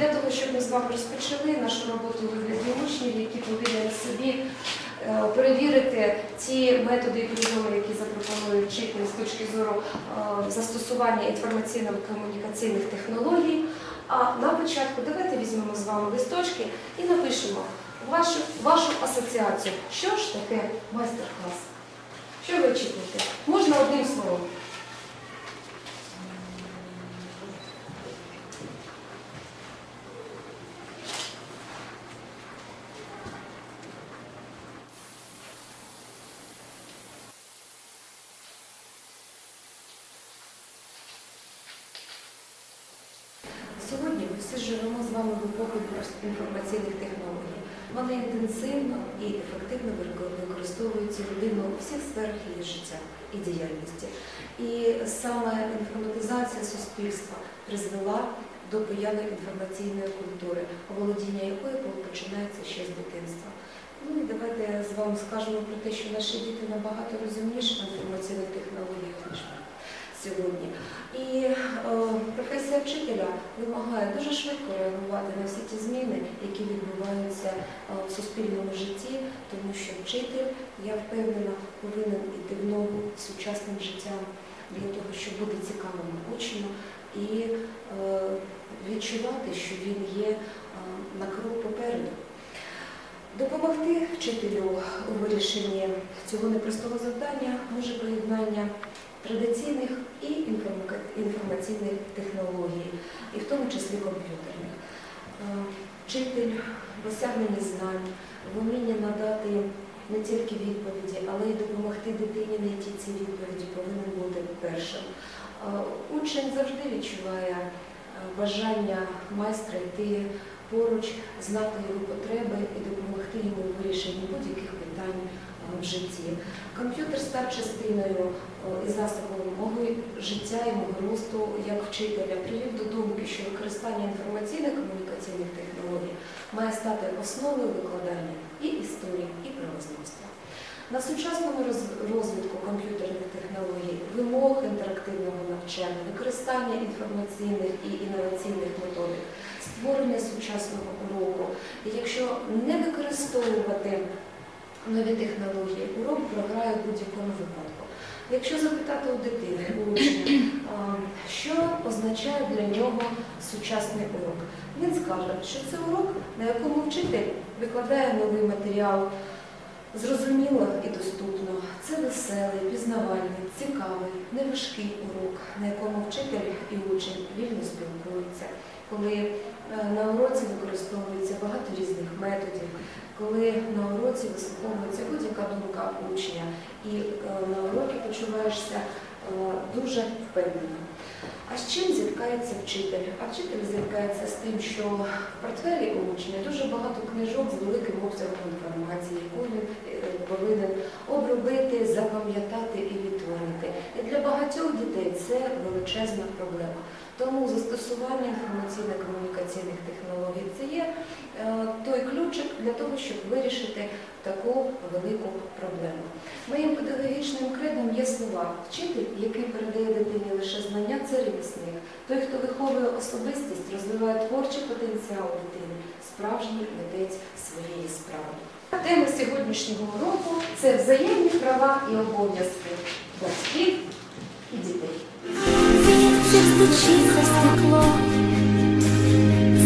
для того, щоб ми з вами розпочали нашу роботу вигляді учнів, які повинні собі е, перевірити ті методи і прийоми, які запропонує вчитель з точки зору е, застосування інформаційно-комунікаційних технологій. А на початку давайте візьмемо з вами листочки і напишемо вашу, вашу асоціацію. Що ж таке майстер-клас? Що ви очікуєте? Можна одним словом. Сьогодні ми всі живемо з епоху інформаційних технологій. Вони інтенсивно і ефективно використовуються людиною у всіх сферах її життя і діяльності. І саме інформатизація суспільства призвела до появи інформаційної культури, володіння якої починається ще з дитинства. Ну і давайте з вами скажемо про те, що наші діти набагато розумніші в інформаційних технологіях, ніж ми сьогодні. І е, професія вчителя вимагає дуже швидко реагувати на всі ті зміни, які відбуваються е, в суспільному житті, тому що вчитель, я впевнена, повинен іти в ногу сучасним життям для того, щоб бути цікавим учнем і е, відчувати, що він є е, на крок попереду. Допомогти вчителю у вирішенні цього непростого завдання може поєднання традиційних і інформаційних технологій, і в тому числі комп'ютерних. Е, Вчитель в осягненні знань, в умінні надати не тільки відповіді, але й допомогти дитині знайти ці відповіді повинен бути першим. Е, Учень завжди відчуває е, бажання майстра йти поруч, знати його потреби і допомогти йому у вирішенні будь-яких питань в житті. Комп'ютер став частиною і засобом мого життя і мого росту як вчителя, привів до думки, що використання інформаційних комунікаційних технологій має стати основою викладання і історії, і правознавства. На сучасному розвитку комп'ютерних технологій, вимог інтерактивного навчання, використання інформаційних і інноваційних методик, створення сучасного уроку. І якщо не використовувати нові технології, урок програє в будь-якому випадку. Якщо запитати у дитини, у учня, що означає для нього сучасний урок, він скаже, що це урок, на якому вчитель викладає новий матеріал зрозуміло і доступно. Це веселий, пізнавальний, цікавий, неважкий урок, на якому вчитель і учень вільно спілкуються, коли е, на уроці використовується багато різних методів, коли на уроці вислуховується будь-яка думка учня, і е, на уроці почуваєшся е, дуже впевнено. А з чим зіткається вчитель? А вчитель зіткається з тим, що в портфелі у учня дуже багато книжок з великим обсягом інформації, яку він е, повинен обробити, запам'ятати і відтворити. І для багатьох дітей це величезна проблема. Тому застосування інформаційно-комунікаційних технологій це є е, той ключик для того, щоб вирішити таку велику проблему. Моїм педагогічним кредом є слова. Вчитель, який передає дитині лише знання, це ремісник. Той, хто виховує особистість, розвиває творчий потенціал дитини, справжній митець своєї справи. Тема сьогоднішнього уроку це взаємні права і обов'язки батьків. Ветер стучится в стекло,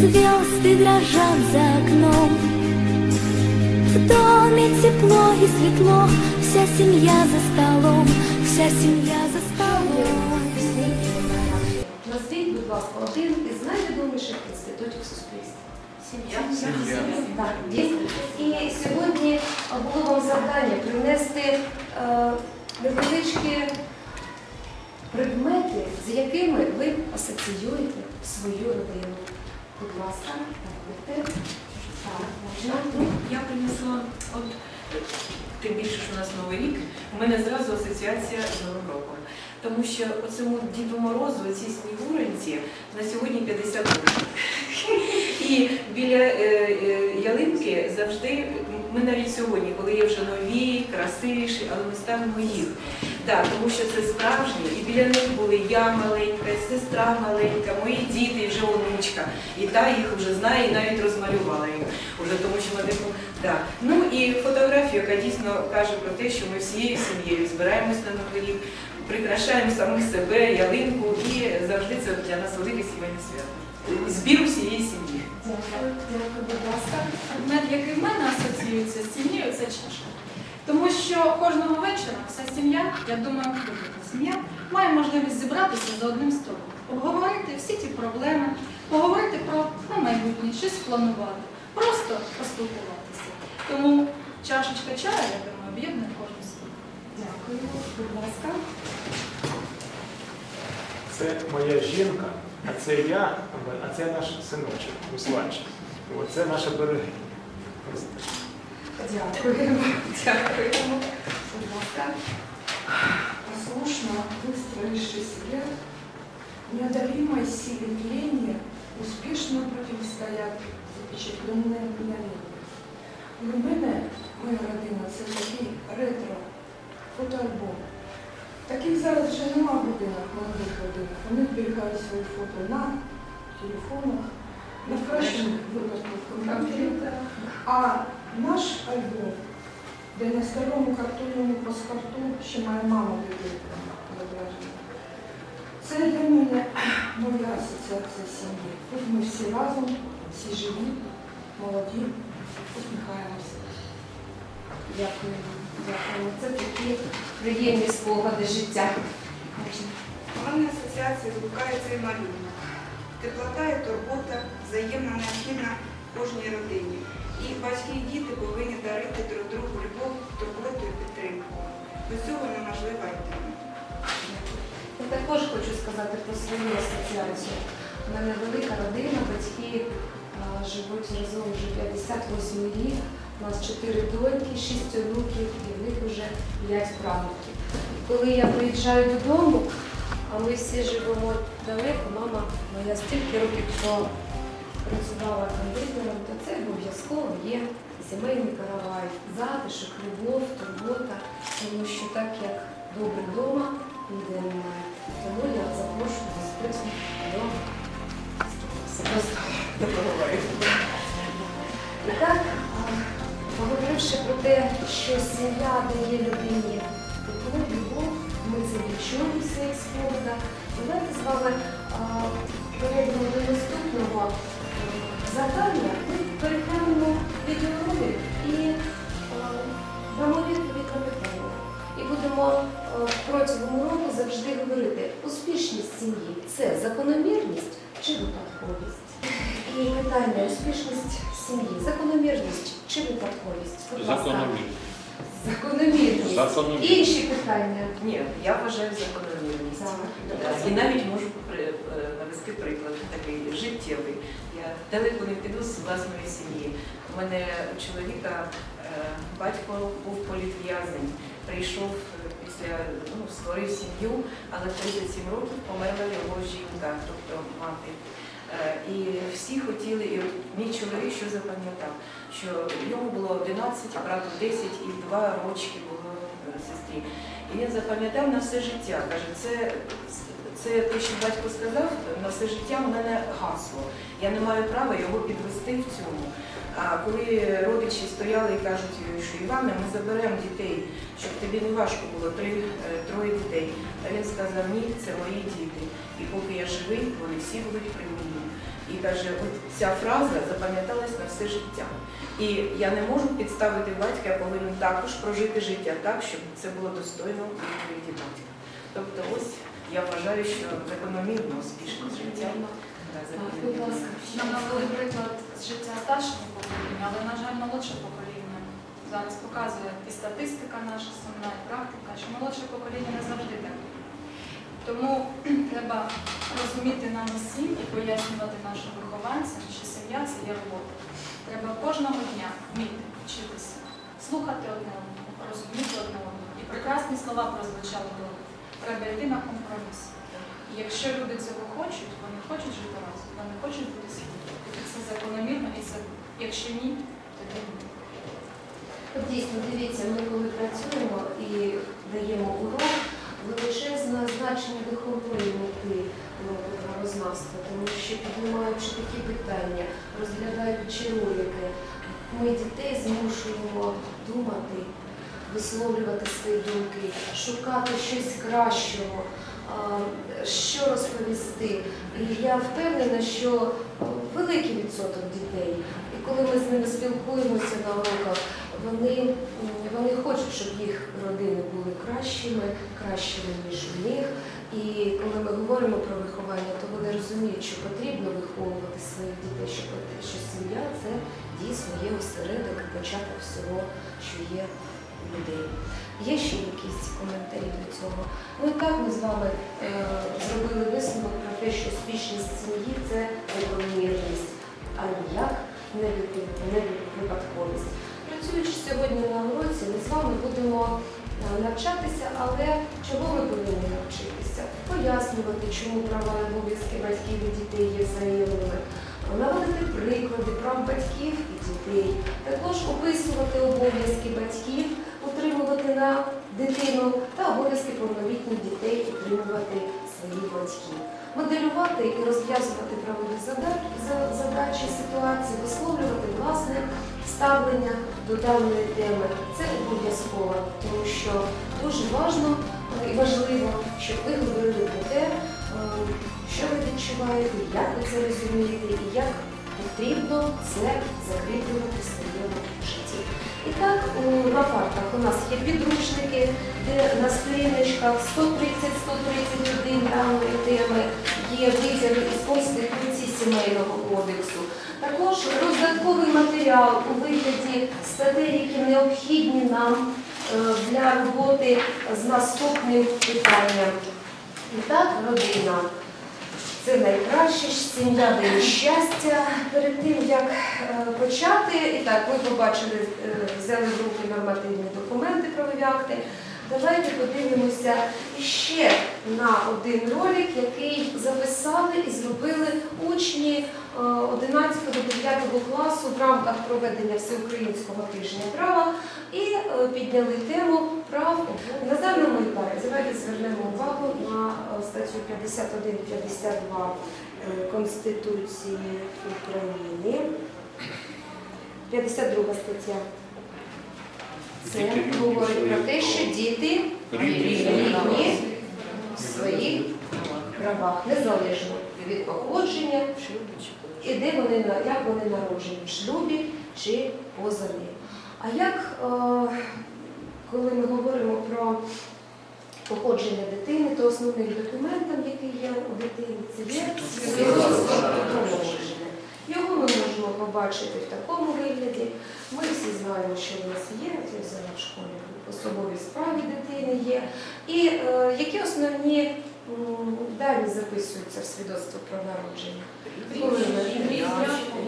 звезды дрожат за окном. В доме тепло и светло, вся семья за столом, вся семья за столом. Назвіть, будь ласка, один із найвідоміших інститутів суспільства. Сім'я. Так, дійсно. І сьогодні було вам завдання принести е, невеличкі предмети, з якими ви асоціюєте свою родину. Будь ласка. Так. Ну, я принесла, от тим більше, що у нас новий рік, у мене зразу асоціація з Новим роком. Тому що оцьому Діду Морозу, цій снігуроньці, на сьогодні 50 років. І біля е, е, ялинки завжди, ми навіть сьогодні, коли є вже нові, красивіші, але ми ставимо їх. Так, тому що це справжні, і біля них були я маленька, сестра маленька, мої діти, вже онучка. І та їх вже знає, і навіть розмалювала їх. Уже тому що вони да. Ну і фотографія, яка дійсно каже про те, що ми всією сім'єю збираємось на Новий прикрашаємо самих себе, ялинку, і завжди це для нас велике сімейне свято. Збір усієї сім'ї. Дякую, будь ласка. Предмет, який в мене асоціюється з сім'єю, це чашка. Тому що кожного вечора вся сім'я, я думаю, будь-яка сім'я, має можливість зібратися за одним столом, обговорити всі ті проблеми, поговорити про на майбутнє, щось спланувати, просто поспілкуватися. Тому чашечка чаю, я думаю, об'єднує кожну сім'ю. Дякую, будь ласка. Це моя жінка, а це я, а це наш синочок, Русланчик. Оце наша берегиня. Дякуємо, дякуємо. Будь ласка. Послушно, быстро реши себе, неодолимой силе тления успешно противостоят запечатленные мгновения. Мене, моя родина, це такий ретро фотоальбом. Таких зараз вже нема в годинах, молодих годинах. Вони зберігають свої фото на телефонах, на кращому випадку в комп'ютері. А наш альбом, де на старому картонному паспорту ще моя мама дитинка. Це для мене моя асоціація сім'ї. Тут ми всі разом, всі живі, молоді, усміхаємося. Дякуємо, дякуємо. Це такі приємні спогади життя. У мене асоціація звукається і малюнок. Теплота і турбота взаємно необхідна кожній родині. І батьки і діти повинні дарити друг другу любов, турботу і підтримку. Без цього неможлива родина. Я також хочу сказати про свою асоціацію. У мене велика родина, батьки а, живуть разом вже 58 рік. У нас 4 доньки, 6 онуків і в них вже 5 правнуків. Коли я приїжджаю додому, а ми всі живемо далеко, мама моя стільки років що працювала кондитером, то це обов'язково є сімейний каравай, затишок, любов, турбота, тому що так як добре вдома, ніде немає. Тому я запрошую вас до столу. І так, поговоривши про те, що сім'я дає людині тепло, любов, ми це відчуємо в своїх спогадах. Давайте з вами І протягом року завжди говорити, успішність сім'ї це закономірність чи випадковість? І питання успішність сім'ї, закономірність чи випадковість? Закономірність. Закономірність. Закономірність. Інші питання. Ні, я вважаю закономірність. Так. І навіть можу е, навести приклад такий життєвий. Я далеко не піду з власної сім'ї. У мене у чоловіка е, батько був політв'язень, прийшов е, після, ну, створив сім'ю, але в 37 років померла його жінка, тобто мати. Е, І всі хотіли, і мій чоловік що запам'ятав, що йому було 11, брату 10 і 2 рочки було е, сестрі. І він запам'ятав на все життя. Каже, це, це те, що батько сказав, на все життя у мене гасло. Я не маю права його підвести в цьому. А коли родичі стояли і кажуть, що Іване, ми заберемо дітей, щоб тобі не важко було три, е, троє дітей. А він сказав, ні, це мої діти. І поки я живий, вони всі будуть при мені. І каже, от ця фраза запам'яталась на все життя. І я не можу підставити батька, я повинен також прожити життя так, щоб це було достойно відповіді батька. Тобто ось я вважаю, що закономірно успішне життя. Да, Будь ласка. Нам навели приклад з життя старшого покоління, але, на жаль, молодше покоління. Зараз показує і статистика наша сумна, і практика, що молодше покоління не завжди так. Тому треба розуміти нам усім і пояснювати нашим вихованцям, що сім'я це є робота. Треба кожного дня вміти вчитися, слухати одне одного, розуміти одне одного. І прекрасні слова прозвучали. Треба йти на компроміс. Якщо люди цього хочуть, вони хочуть жити разом, вони хочуть бути сім'єю. Це закономірно, і це, якщо ні, тоді ні. Дійсно, дивіться, ми коли працюємо і даємо урок, величезне значення духовної мети правознавства, тому що піднімаючи такі питання, розглядаючи ролики, ми дітей змушуємо думати, висловлювати свої думки, шукати щось кращого, що розповісти. І я впевнена, що великий відсоток дітей, і коли ми з ними спілкуємося на уроках, вони, вони хочуть, щоб їх родини були кращими, кращими, ніж у них. І коли ми говоримо про виховання, то вони розуміють, що потрібно виховувати своїх дітей, що, що сім'я це дійсно є осередок і початок всього, що є людей. Є ще якісь коментарі до цього? Ну і так ми з вами е, зробили висновок про те, що успішність сім'ї це закономірність, а ніяк не не випадковість. Працюючи сьогодні на уроці, ми з вами будемо е, навчатися, але чого ми повинні навчитися? Пояснювати, чому права і обов'язки батьків і дітей є взаємними, наводити приклади прав батьків і дітей, також описувати обов'язки батьків, утримувати на дитину та обов'язки повнолітніх дітей утримувати своїх батьків. Моделювати і розв'язувати правові задачі, ситуації, висловлювати власне ставлення до даної теми. Це обов'язково, тому що дуже важливо і важливо, щоб ви говорили про те, е, що ви відчуваєте, як ви це розумієте і як потрібно це закріплювати в своєму житті. І так, у, на партах у нас є підручники, де на сторіночках 130-131 даної теми є витяги із Конституції Сімейного кодексу. Також роздатковий матеріал у вигляді статей, які необхідні нам е, для роботи з наступним питанням. І так, родина. Це найкраще, сім'я дає щастя. Перед тим, як е, почати, і так, ви побачили, е, взяли в руки нормативні документи, правові акти. Давайте подивимося ще на один ролик, який записали і зробили учні е, 11 до 9 класу в рамках проведення всеукраїнського тижня права і е, підняли тему прав на даному етапі. Давайте звернемо увагу на е, статтю 51-52 е, Конституції України. 52 стаття. Це говорить про те, що діти Рівні. в своїх правах, незалежно від походження, і де вони як вони народжені, в шлюбі чи поза ним. А як, е, коли ми говоримо про походження дитини, то основним документом, який є у дитини, це є свідоцтво про народження. Його ми можемо побачити в такому вигляді. Ми всі знаємо, що в нас є, це взяла в школі особові справи дитини є. І е, які основні м, дані записуються в свідоцтво про народження?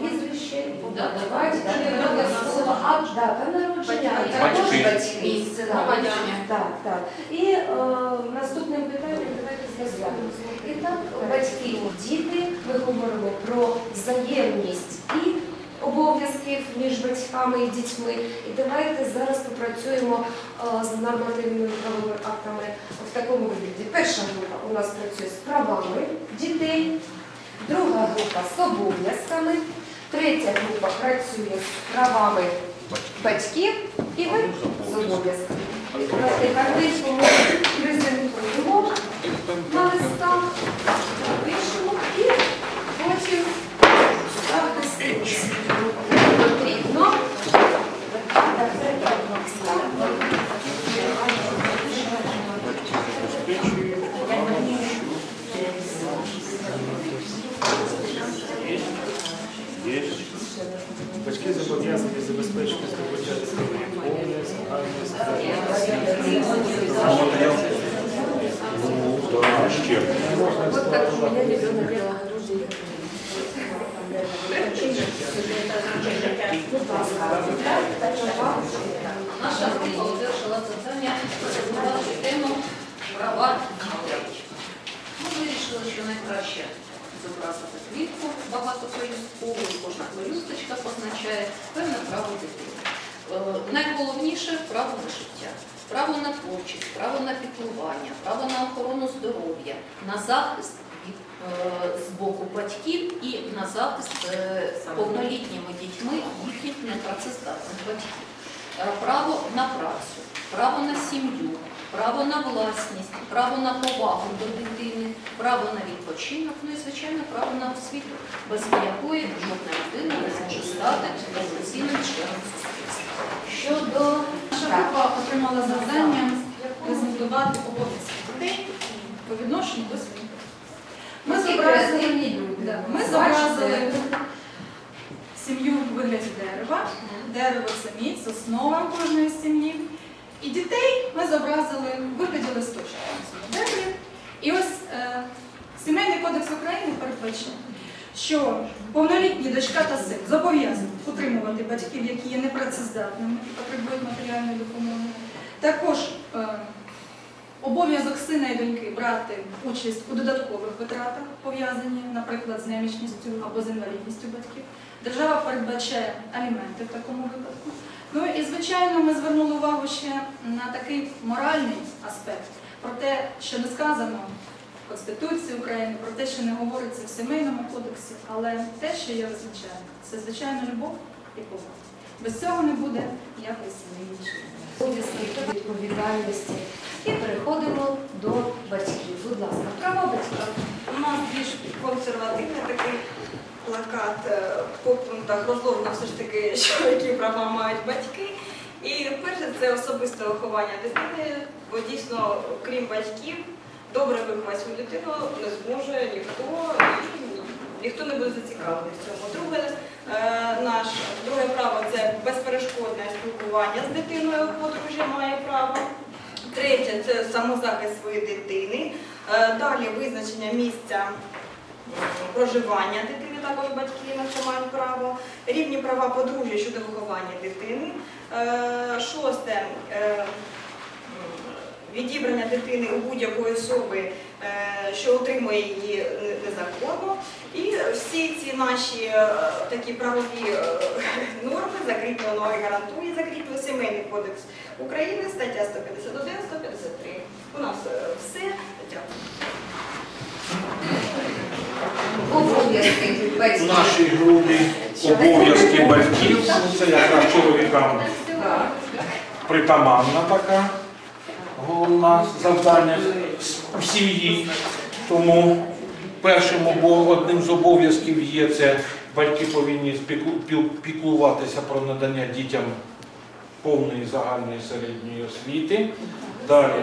Прізвище, батьки, обов'язково, а дата народження, а також Батьки. батьки. Місце Так, народження. Так, так. І е, наступним питанням давайте розглянемо. І так, батьки і діти, ми говоримо про взаємність і обов'язків між батьками і дітьми. І давайте зараз попрацюємо е, з нормативними правовими актами в такому вигляді. Перша група у нас працює з правами дітей, друга група з обов'язками, третя група працює з правами батьків і ви з обов'язками ми презентуємо на листах, напишемо і потім захистимо. Потрібно. Є. Батьки зобов'язані забезпечити здобуття дитини повне, загальне Ну, Наша група одержала завдання презентувати тему права дітей. Ми вирішили, що найкраще зобразити квітку багатополюсткову, кожна пелюсточка позначає певне право дитини. Е, Найголовніше право на життя. право на творчість, право на піклування, право на охорону здоров'я, на захист е, з боку батьків і на захист е, повнолітніми дітьми їхніх непрацездатних батьків. Е, Право на працю, право на сім'ю, право на власність, право на повагу до дитини, право на відпочинок, ну і звичайно право на освіту, без якої жодна людина не зможе стати повноцінним членом суспільства. Щодо наша група отримала завдання презентувати обов'язки дітей по відношенню до своїх. Ми зобразили, ми зобразили сім'ю в вигляді дерева. Дерево це міць, основа кожної сім'ї. І дітей ми зобразили в вигляді листочка на цьому дереві. І ось е, Сімейний кодекс України передбачає, що повнолітні дочка та син зобов'язані утримувати батьків, які є непрацездатними і потребують матеріальної допомоги. Також е, обов'язок сина і доньки брати участь у додаткових витратах, пов'язані, наприклад, з немічністю або з інвалідністю батьків. Держава передбачає аліменти в такому випадку. Ну і звичайно, ми звернули увагу ще на такий моральний аспект, про те, що не сказано в Конституції України, про те, що не говориться в сімейному кодексі, але те, що є визначає, це звичайно любов і повага. Без цього не буде ніякої сімейної життя. Відповідальності. І переходимо до батьків. Будь ласка, права батьків. У нас більш консервативний такий плакат е, по пунктах розловлено все ж таки, що які права мають батьки. І перше це особисте виховання дитини, бо дійсно, крім батьків, добре виховати свою дитину не зможе ніхто, ніхто не буде зацікавлений в цьому. Друге, е, наш, друге право це безперешкодне спілкування з дитиною, подружжя має право. Третє це самозахист своєї дитини. Е, Далі визначення місця проживання дитини, також батьки на це мають право. Рівні права подружжя щодо виховання дитини. Е, Шосте е, відібрання дитини у будь-якої особи, е, що отримує її незаконно. І всі ці наші такі правові норми закріплено і гарантує закріплено Сімейний кодекс України, стаття 151, 153. У нас все. Дякую. Обов'язки В нашій групі обов'язки батьків, ну, це якраз чоловікам притаманна така головна завдання у сім'ї. Тому першим одним з обов'язків є це батьки повинні спіку- піклуватися про надання дітям повної загальної середньої освіти. Далі,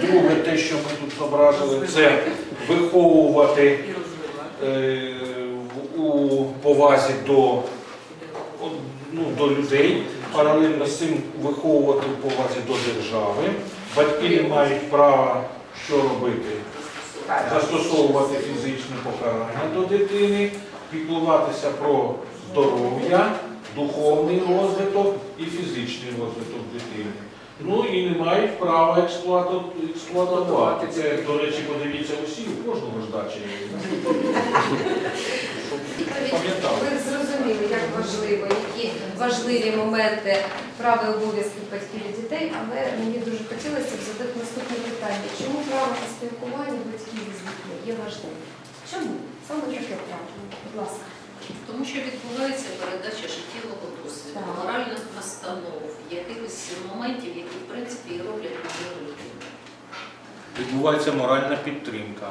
друге, те, що ми тут зобразили, це виховувати І розвивати. е, в- у повазі до, ну, до людей, паралельно з цим виховувати в повазі до держави. Батьки не мають права що робити? Застосовувати фізичне покарання до дитини, піклуватися про здоров'я, духовний розвиток і фізичний розвиток дитини. Ну і не мають права експлуату- експлуатувати. Це, до речі, подивіться усі, у кожного ж дачі. Ви зрозуміли, як важливо, які важливі моменти права і обов'язків батьків і дітей, але мені дуже хотілося б задати наступне питання. Чому право на спілкування батьків з дітьми є важливим? Чому? Саме таке право. Будь ласка. Тому що відбувається передача життєвого досвіду, моральних настанов, якихось моментів, принципі і роблять людину. Відбувається моральна підтримка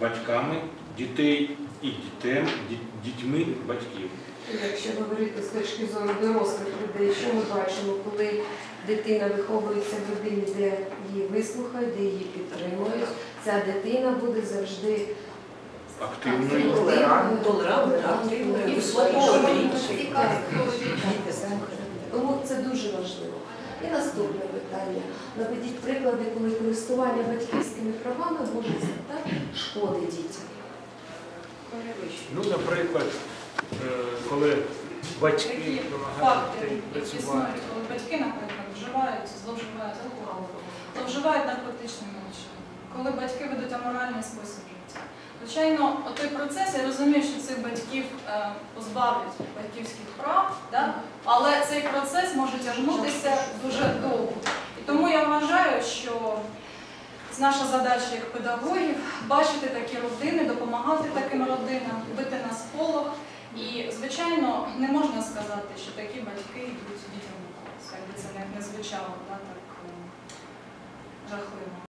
батьками дітей і дітем, ді- дітьми батьків. Якщо говорити з точки зору дорослих людей, що ми бачимо, коли дитина виховується в родині, де її вислухають, де її підтримують, ця дитина буде завжди Активною. Толерант, толерант, І вислуховуючий. Тому це дуже важливо. І наступне питання. Наведіть приклади, коли користування батьківськими правами може завдати шкоди дітям. Ну, наприклад, е, коли батьки допомагають працювати. коли батьки, наприклад, вживають, зловживають алкоголем, зловживають наркотичними речами, коли батьки ведуть аморальний спосіб життя. Звичайно, той процес, я розумію, що цих батьків е, позбавлять батьківських прав, да? але цей процес може тягнутися дуже довго. І Тому я вважаю, що наша задача як педагогів бачити такі родини, допомагати таким родинам, бити на сполох. І, звичайно, не можна сказати, що такі батьки йдуть дітям на користь, як це не звучало да, так е, жахливо.